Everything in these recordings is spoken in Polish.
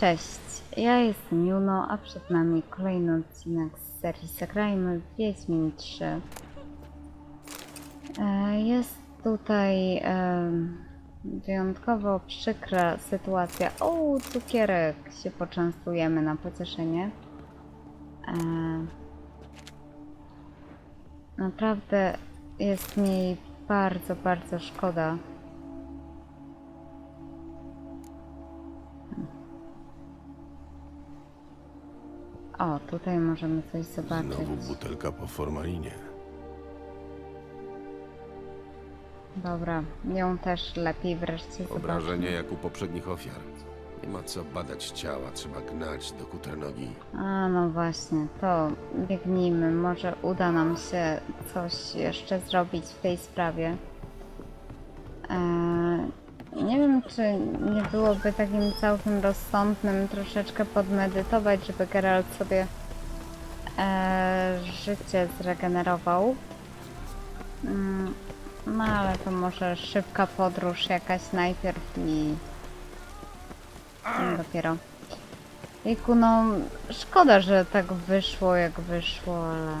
Cześć, ja jestem Juno, a przed nami kolejny odcinek z serii Zagrajmy w Wiedźmin 3. E, Jest tutaj wyjątkowo przykra sytuacja. O, cukierek się poczęstujemy na pocieszenie. E, Naprawdę jest mi bardzo, bardzo szkoda. O, tutaj możemy coś zobaczyć. Znowu butelka po formalinie. Dobra, ją też lepiej wreszcie zobaczyć. Obrażenie jak u poprzednich ofiar. Nie ma co badać ciała, trzeba gnać do kuternogi. A, no właśnie, to biegnijmy. Może uda nam się coś jeszcze zrobić w tej sprawie. Eee, nie wiem, czy nie byłoby takim całkiem rozsądnym troszeczkę podmedytować, żeby Geralt sobie eee, życie zregenerował. Mm, no ale to może szybka podróż jakaś najpierw i dopiero. Jejku, no szkoda, że tak wyszło jak wyszło, ale...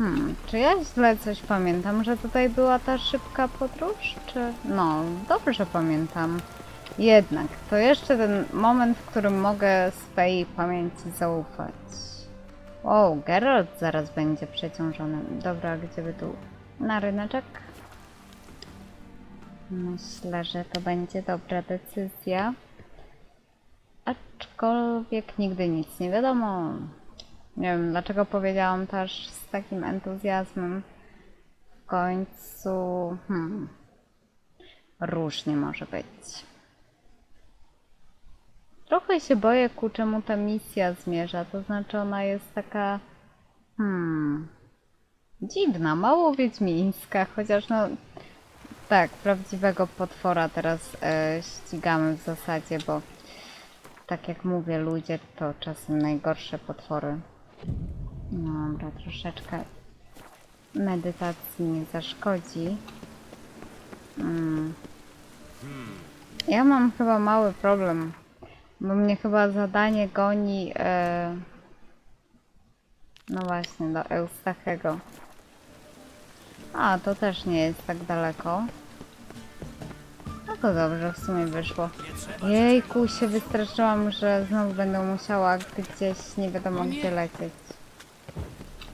Hmm, czy ja źle coś pamiętam, że tutaj była ta szybka podróż, czy... No, dobrze pamiętam. Jednak, to jeszcze ten moment, w którym mogę swej pamięci zaufać. O, Geralt zaraz będzie przeciążony. Dobra, gdzie by tu... Na ryneczek? Myślę, że to będzie dobra decyzja. Aczkolwiek nigdy nic nie wiadomo. Nie wiem, dlaczego powiedziałam też z takim entuzjazmem. W końcu. Hmm. Różnie może być. Trochę się boję, ku czemu ta misja zmierza. To znaczy, ona jest taka. Hmm. Dziwna, mało wiedźmińska, chociaż no. Tak, prawdziwego potwora teraz e, ścigamy w zasadzie, bo tak jak mówię, ludzie to czasem najgorsze potwory. Dobra, troszeczkę medytacji nie zaszkodzi. Mm. Ja mam chyba mały problem, bo mnie chyba zadanie goni. E... No właśnie, do Eustachego. A, to też nie jest tak daleko. To dobrze, w sumie wyszło. Jejku, się wystraszyłam, że znowu będę musiała gdzieś nie wiadomo gdzie lecieć.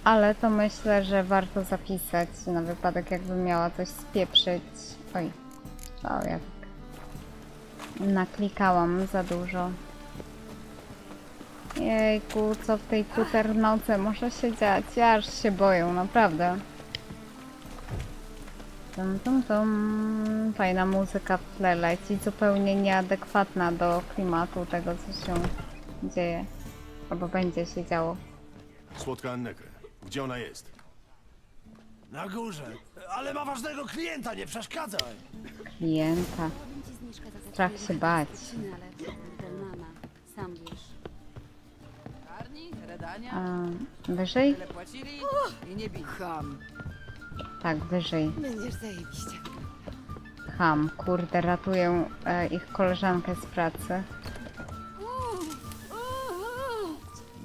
Ale to myślę, że warto zapisać na wypadek jakby miała coś spieprzyć. Oj, o ja tak naklikałam za dużo. Jejku, co w tej kuternoce może się dziać? Ja aż się boję, naprawdę. Tum, tum, tum. Fajna muzyka w tle leci, zupełnie nieadekwatna do klimatu tego, co się dzieje. Albo będzie się działo. Słodka Anneke. Gdzie ona jest? Na górze. Ale ma ważnego klienta, nie przeszkadzaj. Klienta. Strach się bać. Sam wiesz. Redania, A, wyżej? tyle płacili i nie bili. Ham. Tak, wyżej. Będziesz zajebiście. Ham, kurde, ratuję e, ich koleżankę z pracy.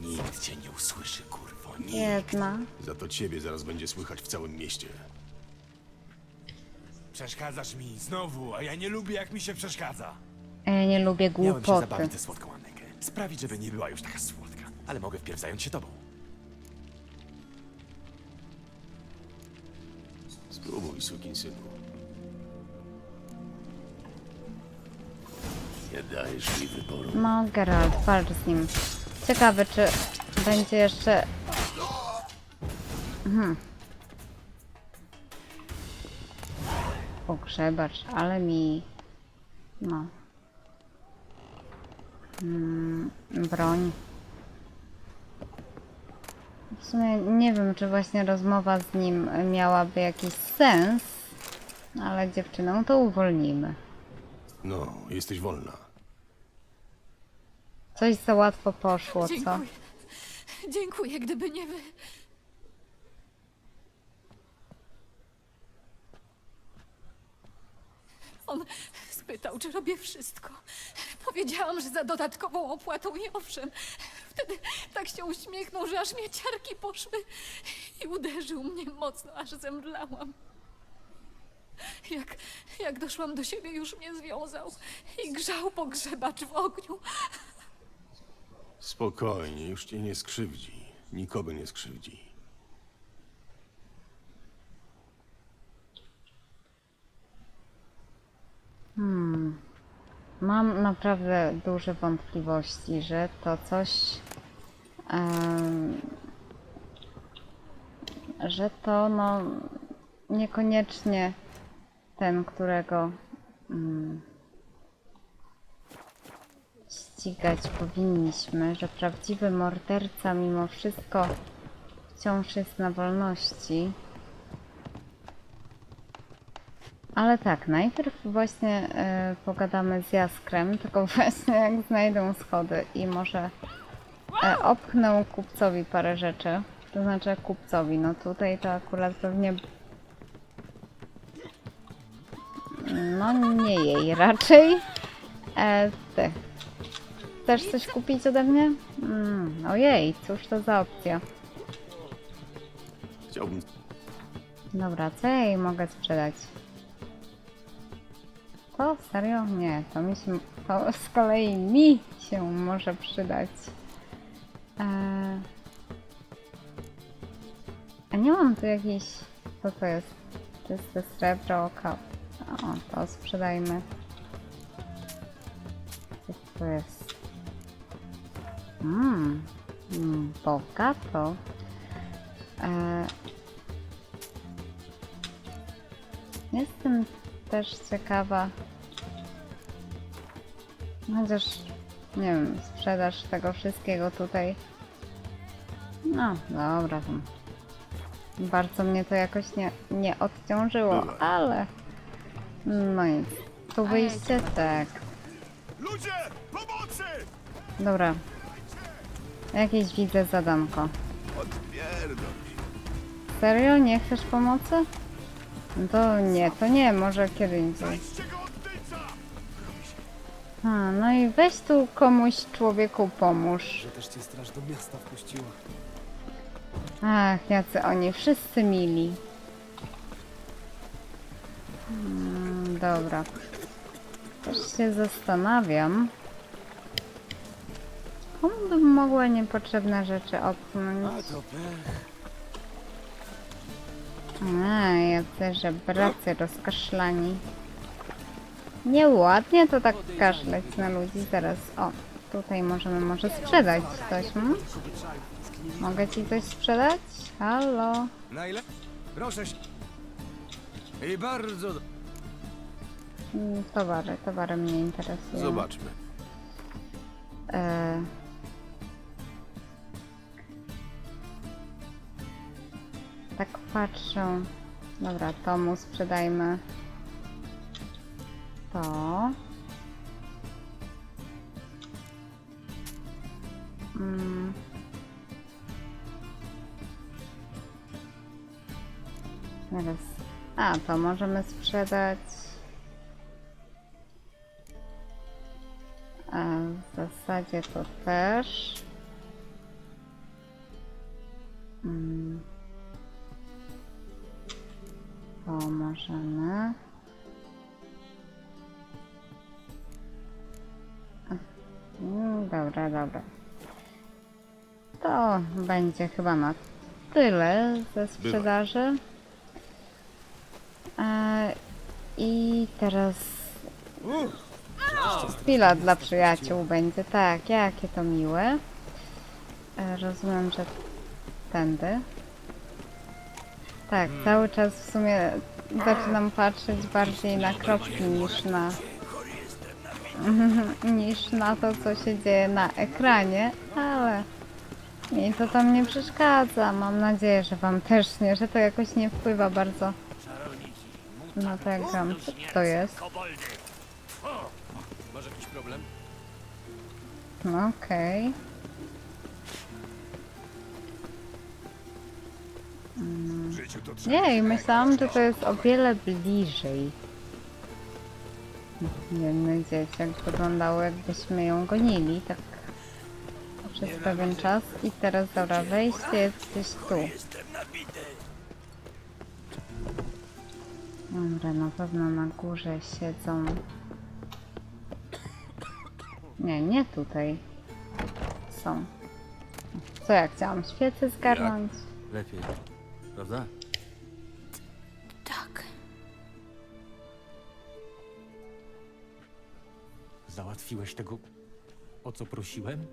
Nikt cię nie usłyszy, kurwo. Nikt. Jedna. Za to ciebie zaraz będzie słychać w całym mieście. Przeszkadzasz mi znowu, a ja nie lubię, jak mi się przeszkadza. A Ja nie lubię Miałem się głupoty. zabawić tę słodką Annekę. Sprawić, żeby nie była już taka słodka. Ale mogę wpierw zająć się tobą. Sukinsynu. Nie dajesz mi wyboru. No, Geralt, walcz z nim. Ciekawe, czy będzie jeszcze... Hmm. Pogrzebacz, ale mi... No. Mm, broń. W sumie nie wiem, czy właśnie rozmowa z nim miałaby jakiś sens, ale dziewczynę to uwolnimy. No, jesteś wolna. Coś za łatwo poszło, co? Dziękuję. Dziękuję, gdyby nie wy. On Pytał, czy robię wszystko. Powiedziałam, że za dodatkową opłatą i owszem. Wtedy tak się uśmiechnął, że aż mnie ciarki poszły i uderzył mnie mocno, aż zemdlałam. Jak, jak doszłam do siebie, już mnie związał i grzał pogrzebacz w ogniu. Spokojnie, już cię nie skrzywdzi. Nikogo nie skrzywdzi. Mam naprawdę duże wątpliwości, że to coś. em, że to no niekoniecznie ten, którego mm, ścigać powinniśmy, że prawdziwy morderca mimo wszystko wciąż jest na wolności. Ale tak, najpierw właśnie e, pogadamy z Jaskrem, tylko właśnie jak znajdę schody i może e, opchnę kupcowi parę rzeczy. To znaczy kupcowi, no tutaj to akurat pewnie... No nie jej raczej. E, ty. Chcesz coś kupić ode mnie? Mm, ojej, cóż to za opcja. Chciałbym. Dobra, co ja jej mogę sprzedać? To serio? Nie, to mi się. To z kolei mi się może przydać. Eee... A nie mam tu jakiś. Co to jest? Czyste srebro, oka. O, to sprzedajmy. Co to jest? Mmm, mm, bogato. Eee, Jestem też ciekawa. Chociaż nie wiem, sprzedaż tego wszystkiego tutaj. No, dobra. Bardzo mnie to jakoś nie, nie odciążyło, ale. No nic. Tu wyjście? Tak. Ludzie! Pomocy! Dobra. Jakieś widzę zadanko. Odpierdol. Serio? Nie chcesz pomocy? No to nie, to nie, może kiedy indziej. A, no i weź tu komuś człowieku pomóż. że też cię straż do miasta wpuściła. Ach, jacy oni wszyscy mili. Dobra. Też się zastanawiam. Komu bym mogła niepotrzebne rzeczy opchnąć? A to pech. A, jacy żebracy rozkaszlani. Nieładnie to tak kaszleć na ludzi. Zaraz, o, tutaj możemy może sprzedać coś, hmm? Mogę ci coś sprzedać? Halo? Na ile? Proszę. I bardzo. Mm, Towary, towary mnie interesują. Zobaczmy. E... Tak patrzę. Dobra, to mu sprzedajmy. To. Mm. Zaraz. A, to możemy sprzedać. W zasadzie to też. Mm. To możemy. Mm, Dobra, dobra. To będzie chyba na tyle ze sprzedaży. E, I teraz Chwila dla przyjaciół będzie, tak, jakie to miłe. E, Rozumiem, że tędy. Tak, cały czas w sumie zaczynam patrzeć bardziej na kropki niż na niż na to, co się dzieje na ekranie, ale mi to tam nie przeszkadza. Mam nadzieję, że wam też nie, że to jakoś nie wpływa bardzo na gram. Co to jest? Problem? No, Okej. W życiu to trzeba Jej, myślałam, że to jest o wiele bliżej. Biedny dzieciak wyglądało jakbyśmy ją gonili, tak przez pewien czas. I teraz dobra, wejście jest gdzieś tu. Jestem nabity. Dobra, na pewno na górze siedzą. Nie, nie tutaj. Są. Co ja chciałam? Świecę zgarnąć? Lepiej. Prawda? Tak. Załatwiłeś tego, o co prosiłem?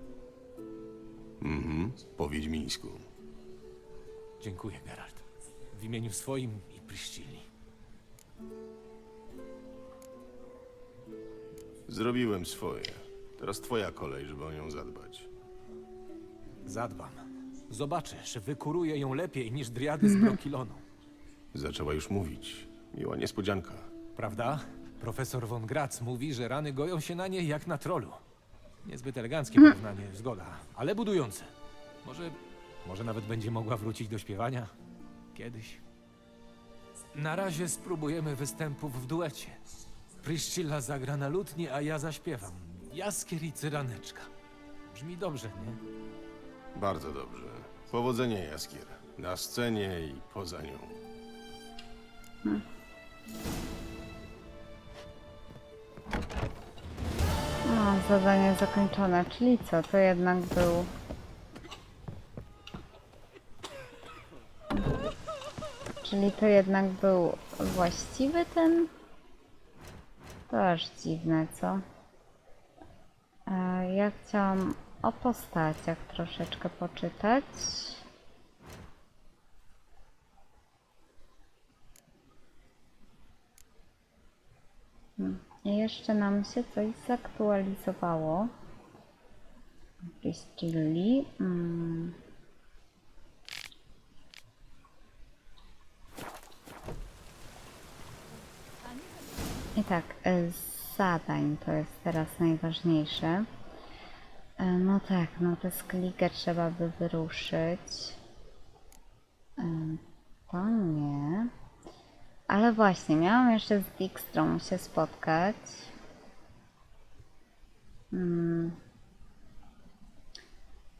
Mhm, po wiedźmińsku. Dziękuję, Geralt. W imieniu swoim i Pryszcili. Zrobiłem swoje. Teraz twoja kolej, żeby o nią zadbać. Zadbam. Zobaczysz, wykuruję ją lepiej niż driady z Brokilonu. Zaczęła już mówić. Miła niespodzianka. Prawda? Profesor von Gratz mówi, że rany goją się na niej jak na trolu. Niezbyt eleganckie porównanie, zgoda, ale budujące. Może, może nawet będzie mogła wrócić do śpiewania? Kiedyś. Na razie spróbujemy występów w duecie. Pryszcilla zagra na lutni, a ja zaśpiewam. Jaskier i cyraneczka. Brzmi dobrze, nie? Bardzo dobrze. Powodzenia, Jaskier. Na scenie i poza nią. No, zadanie zakończone. Czyli co? To jednak był... Czyli to jednak był właściwy ten? To aż dziwne, co? E, Ja chciałam o postaciach troszeczkę poczytać. I jeszcze nam się coś zaktualizowało. Priscilli. Mm. I tak, e, z zadań to jest teraz najważniejsze. E, No tak, no te sklikę trzeba by wyruszyć. E, To nie. Ale właśnie, miałam jeszcze z Dijkstrą się spotkać. Mm.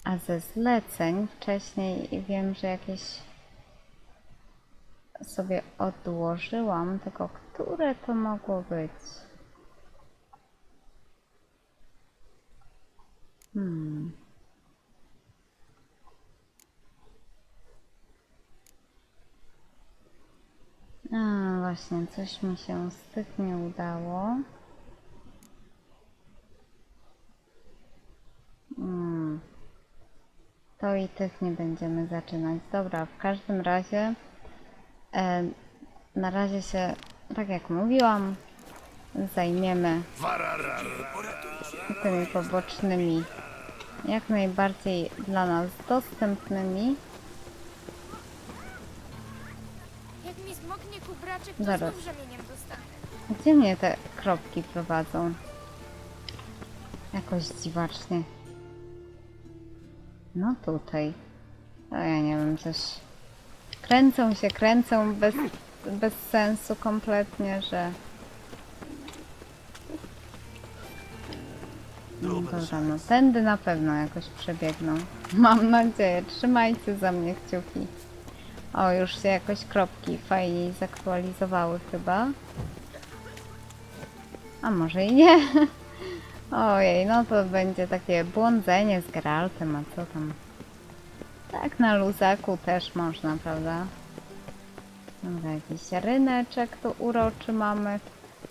A ze zleceń wcześniej wiem, że jakieś sobie odłożyłam, tylko które to mogło być? Hmm. A, właśnie, coś mi się z tych nie udało. Hmm. To i tych nie będziemy zaczynać. Dobra, w każdym razie e, na razie się, tak jak mówiłam, zajmiemy tymi pobocznymi, jak najbardziej dla nas dostępnymi. Jak mi zmoknie kubraczek, to Zaraz. znów rzemieniem dostanę. Gdzie mnie te kropki prowadzą? Jakoś dziwacznie. No tutaj. No ja nie wiem, coś... Kręcą się, kręcą bez, bez sensu kompletnie, że... dobra, no tędy na pewno jakoś przebiegną. Mam nadzieję. Trzymajcie za mnie kciuki. O, już się jakoś kropki fajniej zaktualizowały chyba. A może i nie. Ojej, no to będzie takie błądzenie z Geraltem, a co tam? Tak na luzaku też można, prawda? Dobra, jakiś ryneczek tu uroczy mamy.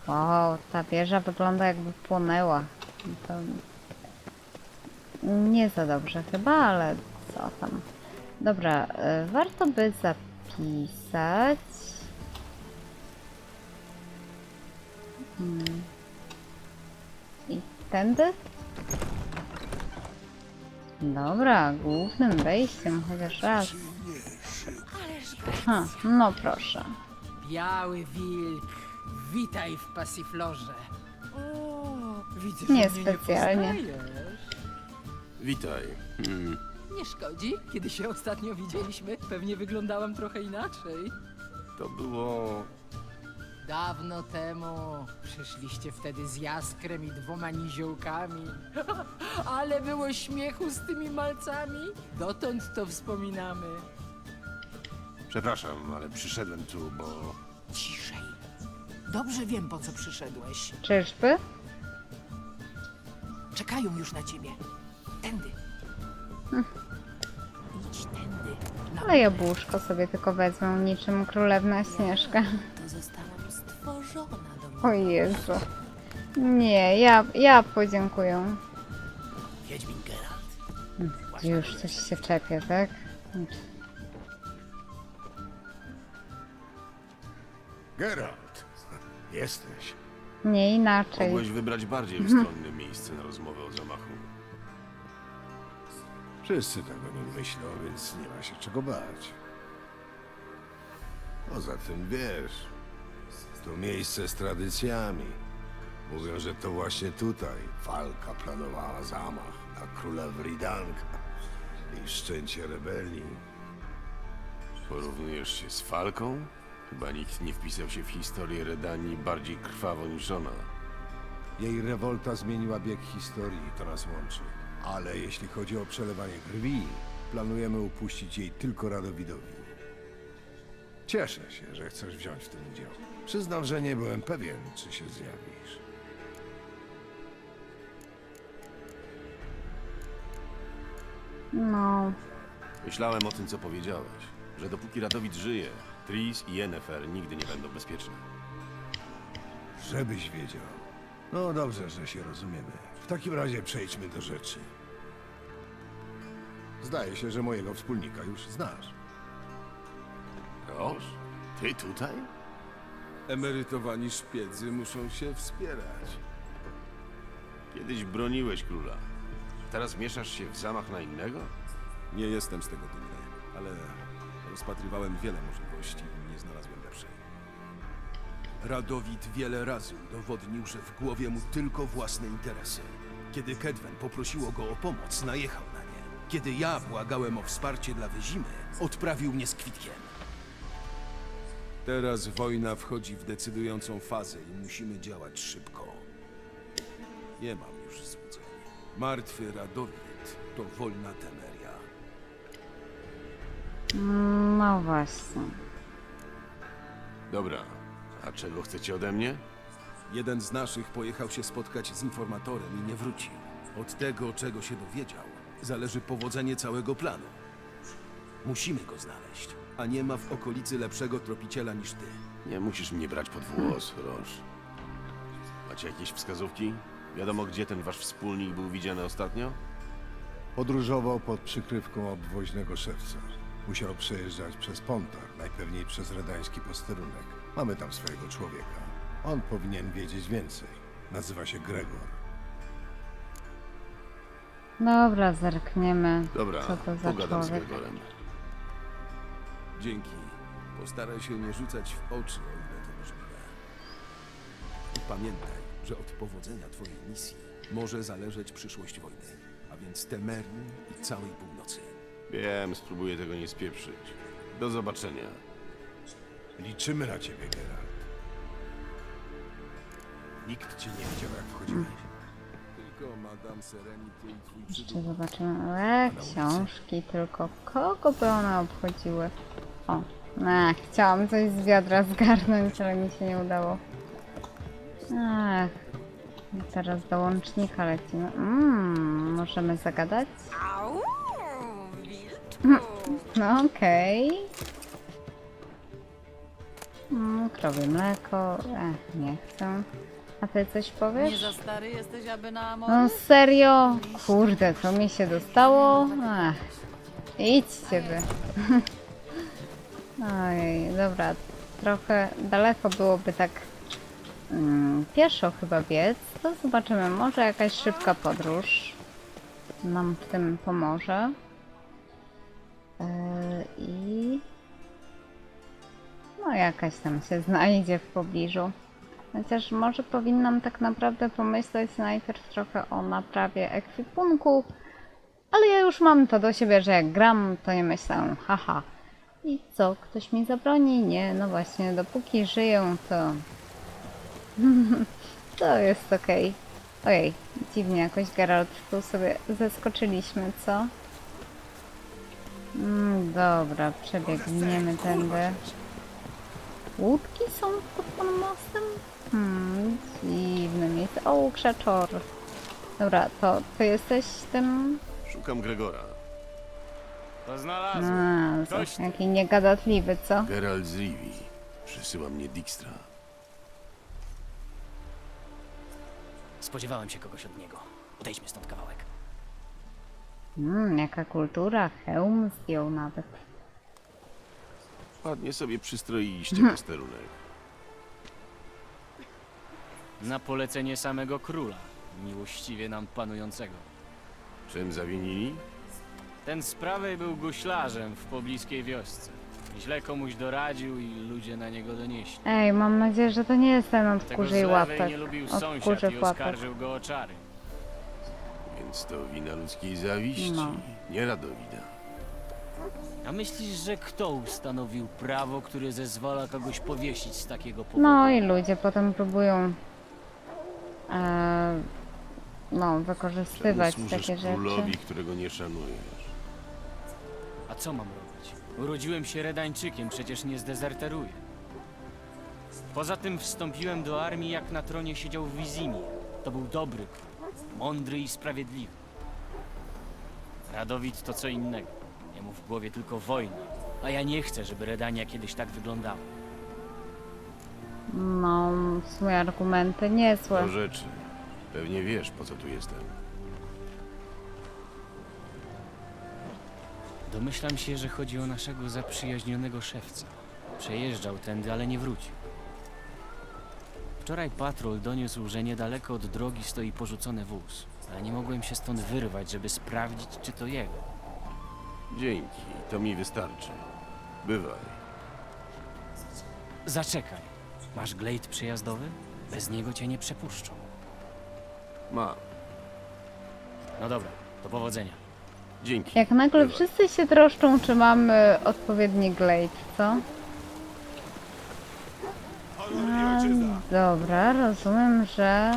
O, ta wieża wygląda jakby płonęła. To nie za dobrze chyba, ale co tam. Dobra, y, warto by zapisać. Hmm. I tędy? Dobra, głównym wejściem chociaż raz. Ha, no proszę. Biały wilk, witaj w pasiflorze. O, widzę, że Nie Witaj. Hmm. nie szkodzi, kiedy się ostatnio widzieliśmy, pewnie wyglądałam trochę inaczej. To było Dawno temu przyszliście wtedy z Jaskrem i dwoma niziołkami. Ale było śmiechu z tymi malcami. Dotąd to wspominamy. Przepraszam, ale przyszedłem tu, bo... Ciszej. Dobrze wiem, po co przyszedłeś. Czyżby? Czekają już na ciebie. Tędy. Idź tędy. Na jabłuszko sobie tylko wezmę, niczym królewna Śnieżka. to zostałam stworzona do O Jezu. Nie, ja, ja podziękuję. Wiedźmin Geralt. Już coś się czepie, tak? Geralt! Jesteś. Nie inaczej. Mogłeś wybrać bardziej ustronne miejsce na rozmowę o zamachu. Wszyscy tak o nim myślą, więc nie ma się czego bać. Poza tym wiesz, to miejsce z tradycjami. Mówią, że to właśnie tutaj Falka planowała zamach na króla Wridanka i szczęcie rebelii. Porównujesz się z Falką? Chyba nikt nie wpisał się w historię Redanii bardziej krwawo niż ona. Jej rewolta zmieniła bieg historii i to nas łączy. Ale jeśli chodzi o przelewanie krwi, planujemy upuścić jej tylko Radowidowi. Cieszę się, że chcesz wziąć w tym udział. Przyznam, że nie byłem pewien, czy się zjawisz. No, Myślałem o tym, co powiedziałeś, że dopóki Radowid żyje, Tris i Yennefer nigdy nie będą bezpieczne. Żebyś wiedział. No dobrze, że się rozumiemy. W takim razie przejdźmy do rzeczy. Zdaje się, że mojego wspólnika już znasz. Roż? Ty tutaj? Emerytowani szpiedzy muszą się wspierać. Kiedyś broniłeś króla. Teraz mieszasz się w zamach na innego? Nie jestem z tego dumny, ale rozpatrywałem wiele możliwości i nie znalazłem. Radowid wiele razy udowodnił, że w głowie mu tylko własne interesy. Kiedy Kedwen poprosiło go o pomoc, najechał na nie. Kiedy ja błagałem o wsparcie dla Wyzimy, odprawił mnie z kwitkiem. Teraz wojna wchodzi w decydującą fazę i musimy działać szybko. Nie mam już złudzeń. Martwy Radowid to wolna Temeria. no właśnie. Dobra. A czego chcecie ode mnie? Jeden z naszych pojechał się spotkać z informatorem i nie wrócił. Od tego, czego się dowiedział, zależy powodzenie całego planu. Musimy go znaleźć, a nie ma w okolicy lepszego tropiciela niż ty. Nie musisz mnie brać pod włos, Roż. Macie jakieś wskazówki? Wiadomo, gdzie ten wasz wspólnik był widziany ostatnio? Podróżował pod przykrywką obwoźnego szewca. Musiał przejeżdżać przez Pontar, najpewniej przez redański posterunek. Mamy tam swojego człowieka. On powinien wiedzieć więcej. Nazywa się Gregor. Dobra, zerkniemy. Dobra, Co to za pogadam z człowiek? Gregorem. Dzięki. Postaraj się nie rzucać w oczy, o ile to możliwe. I pamiętaj, że od powodzenia twojej misji może zależeć przyszłość wojny, a więc Temerii i całej północy. Wiem, spróbuję tego nie spieprzyć. Do zobaczenia. Liczymy na ciebie, Geralt. Nikt cię nie widział, jak wchodziłeś. Tylko Madame Serenity i twój Jeszcze zobaczymy. E, książki, tylko kogo by one obchodziły? O, ach, chciałam coś z wiadra zgarnąć, ale mi się nie udało. Ach, i teraz do łącznika lecimy. Mmm, możemy zagadać? Au, wilczku. No okej. Mm, krowie mleko. Ech, nie chcę. A ty coś powiesz? Nie za stary jesteś, aby na No serio? Kurde, co mi się dostało? Ach, idźcie wy. Dobra, trochę daleko byłoby tak mm, pieszo chyba biec. To zobaczymy, może jakaś szybka podróż nam w tym pomoże. Yy, I no jakaś tam się znajdzie w pobliżu. Chociaż może powinnam tak naprawdę pomyśleć najpierw trochę o naprawie ekwipunku, ale ja już mam to do siebie, że jak gram, to nie myślę, haha, I co, ktoś mi zabroni? Nie, no właśnie, dopóki żyję, to... to jest okej. Ojej, dziwnie jakoś Geralt tu sobie zeskoczyliśmy, co? Mm, dobra, przebiegniemy tędy. Łódki są pod tym mostem? Hmm, dziwne miejsce. O, krzaczor. Dobra, to ty jesteś tym... Szukam Gregora. To znalazłem. A, Ktoś co, jaki niegadatliwy, co? Geralt z Rivi. Przysyła mnie Dijkstra. Spodziewałem się kogoś od niego. Odejdźmy stąd kawałek. Mmm, jaka kultura, hełm zdjął nawet. Ładnie sobie przystroiliście posterunek. Na polecenie samego króla, miłościwie nam panującego. Czym zawinili? Ten z prawej był guślarzem w pobliskiej wiosce. Źle komuś doradził i ludzie na niego donieśli. Ej, mam nadzieję, że to nie jest ten od Tego z kurzej lewej łapek. nie lubił Od sąsiad kurzych i łapek. oskarżył go o czary. Więc to wina ludzkiej zawiści, No. nie Radowida. A myślisz, że kto ustanowił prawo, które zezwala kogoś powiesić z takiego powodu? No i ludzie potem próbują e, no, wykorzystywać Czemu służysz takie rzeczy. królowi, którego nie szanujesz? A co mam robić? Urodziłem się Redańczykiem, przecież nie zdezerteruję. Poza tym wstąpiłem do armii, jak na tronie siedział w Wizimie. To był dobry król, mądry i sprawiedliwy. Radowid to co innego. Jemu w głowie tylko wojna. A ja nie chcę, żeby Redania kiedyś tak wyglądała. No, w sumie argumenty niezłe. Do rzeczy. Pewnie wiesz, po co tu jestem. Domyślam się, że chodzi o naszego zaprzyjaźnionego szewca. Przejeżdżał tędy, ale nie wrócił. Wczoraj patrol doniósł, że niedaleko od drogi stoi porzucony wóz, ale nie mogłem się stąd wyrwać, żeby sprawdzić, czy to jego. Dzięki, to mi wystarczy. Bywaj. Zaczekaj. Masz glejt przejazdowy? Bez niego cię nie przepuszczą. Ma. No dobra, do powodzenia. Dzięki. Jak nagle Bywaj. wszyscy się troszczą, czy mamy odpowiedni glade, co? A, dobra, rozumiem, że...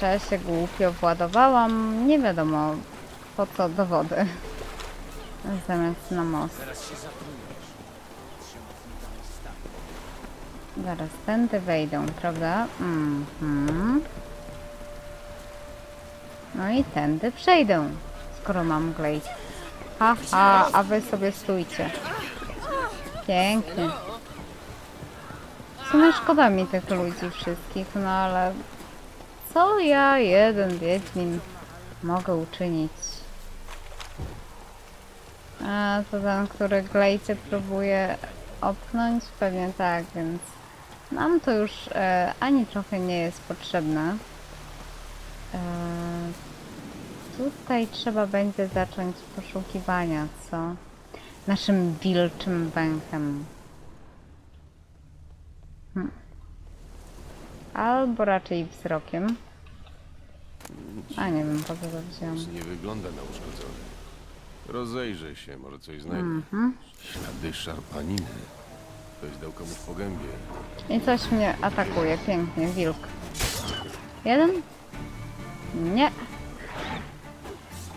że się głupio władowałam. Nie wiadomo po co do wody. Zamiast na most. Zaraz tędy wejdą, prawda? Mhm. No i tędy przejdę, skoro mam glejt. Haha, a wy sobie stójcie. Pięknie. W sumie szkoda mi tych ludzi wszystkich, no ale co ja, jeden Wiedźmin, mogę uczynić? A to ten, który glejcie próbuje opchnąć? Pewnie tak, więc nam to już e, ani trochę nie jest potrzebne. E, tutaj trzeba będzie zacząć poszukiwania, co? Naszym wilczym węchem. Hm. Albo raczej wzrokiem. A nie wiem, po co to wziąłem. Nie wygląda na uszkodzony. Rozejrzę się, może coś znajdę. Mhm. Ślady szarpaniny. Ktoś dał komuś po gębie. I coś mnie atakuje, pięknie, wilk. Jeden? Nie.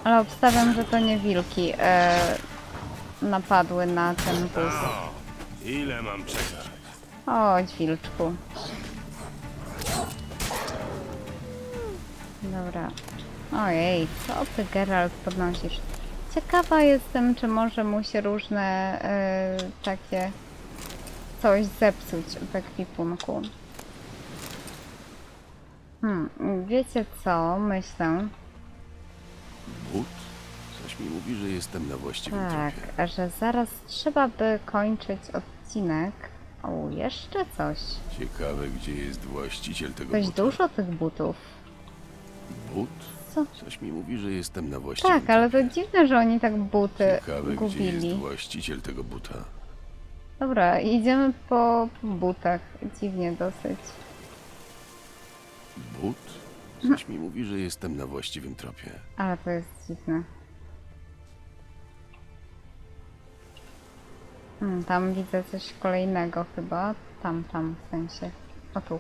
Ale obstawiam, że to nie wilki e, napadły na ten wóz. Ile mam czekać? Chodź, wilczku. Dobra. Ojej, co ty, Geralt, podnosisz? Ciekawa jestem, czy może mu się różne e, takie coś zepsuć w ekwipunku. Hmm, wiecie co? Myślę, But? Coś mi mówi, że jestem na właściwym tak, tropie. że zaraz trzeba by kończyć odcinek. O, jeszcze coś. Ciekawe, gdzie jest właściciel tego Dość buta. dużo tych butów. But? Co? Coś mi mówi, że jestem na właściwym Tak, ale to dziwne, że oni tak buty Ciekawe, gdzie jest gubili. właściciel tego buta. Dobra, idziemy po, po butach. Dziwnie dosyć. But? Coś mi mówi, że jestem na właściwym tropie. Ale to jest dziwne. Hmm, tam widzę coś kolejnego chyba. Tam, tam w sensie. O tu.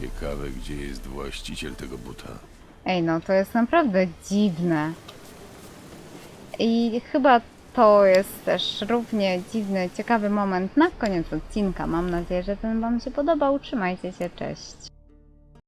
Ciekawe, gdzie jest właściciel tego buta. Ej, no to jest naprawdę dziwne. I chyba to jest też równie dziwny, ciekawy moment na koniec odcinka. Mam nadzieję, że ten Wam się podobał. Trzymajcie się, cześć.